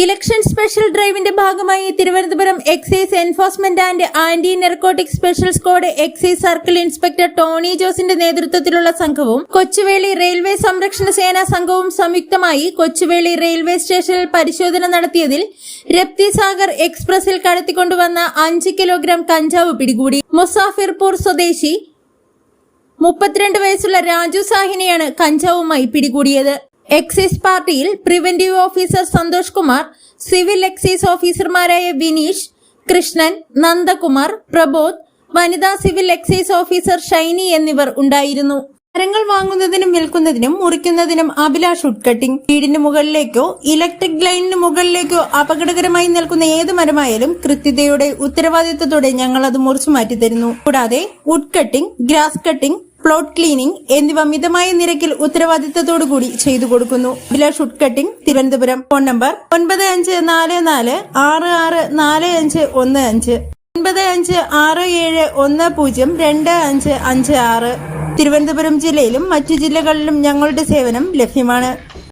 Election special ഡ്രൈവിന്റെ ഭാഗമായി Thiruvananthapuram excise enforcement and anti narcotic special squad excise circle inspector Tony ജോസിന്റെ നേതൃത്വത്തിലുള്ള സംഘവും കൊച്ചുവേളി റെയിൽവേ സംരക്ഷണ സേനാ സംഘവും സംയുക്തമായി കൊച്ചുവേളി റെയിൽവേ സ്റ്റേഷനിൽ പരിശോധന നടത്തിയതിൽ രപ്തിസാഗർ എക്സ്പ്രസിൽ കടത്തിക്കൊണ്ടുവന്ന അഞ്ച് കിലോഗ്രാം കഞ്ചാവ് പിടികൂടി. മുസാഫിർപൂർ സ്വദേശി മുപ്പത്തിരണ്ട് വയസ്സുള്ള രാജു സാഹിനെയാണ് കഞ്ചാവുമായി പിടികൂടിയത്. എക്സൈസ് പാർട്ടിയിൽ preventive officer Santhosh Kumar civil excise ഓഫീസർമാരായ വിനീഷ് കൃഷ്ണൻ നന്ദകുമാർ പ്രബോധ് വനിതാ സിവിൽ എക്സൈസ് ഓഫീസർ ഷൈനി എന്നിവർ ഉണ്ടായിരുന്നു. മരങ്ങൾ വാങ്ങുന്നതിനും വിൽക്കുന്നതിനും മുറിക്കുന്നതിനും അഭിലാഷ് ഉഡ്കട്ടിംഗ് വീടിന് മുകളിലേക്കോ ഇലക്ട്രിക് ലൈനിന് മുകളിലേക്കോ അപകടകരമായി നിൽക്കുന്ന ഏത് മരമായാലും കൃത്യതയുടെ ഉത്തരവാദിത്വത്തോടെ ഞങ്ങൾ അത് മുറിച്ചു മാറ്റി തരുന്നു കൂടാതെ wood cutting grass cutting plot cleaning എന്നിവ മിതമായ നിരക്കിൽ ഉത്തരവാദിത്തത്തോടുകൂടി ചെയ്തു കൊടുക്കുന്നു. ബില ഷുട്ട് കട്ടിംഗ് തിരുവനന്തപുരം. ഫോൺ നമ്പർ ഒൻപത് അഞ്ച് നാല് നാല് ആറ് ആറ് നാല് അഞ്ച് ഒന്ന് അഞ്ച്. ഒൻപത് അഞ്ച് ആറ് ഏഴ് ഒന്ന് പൂജ്യം രണ്ട് അഞ്ച് അഞ്ച് ആറ്. തിരുവനന്തപുരം ജില്ലയിലും മറ്റു ജില്ലകളിലും ഞങ്ങളുടെ സേവനം ലഭ്യമാണ്.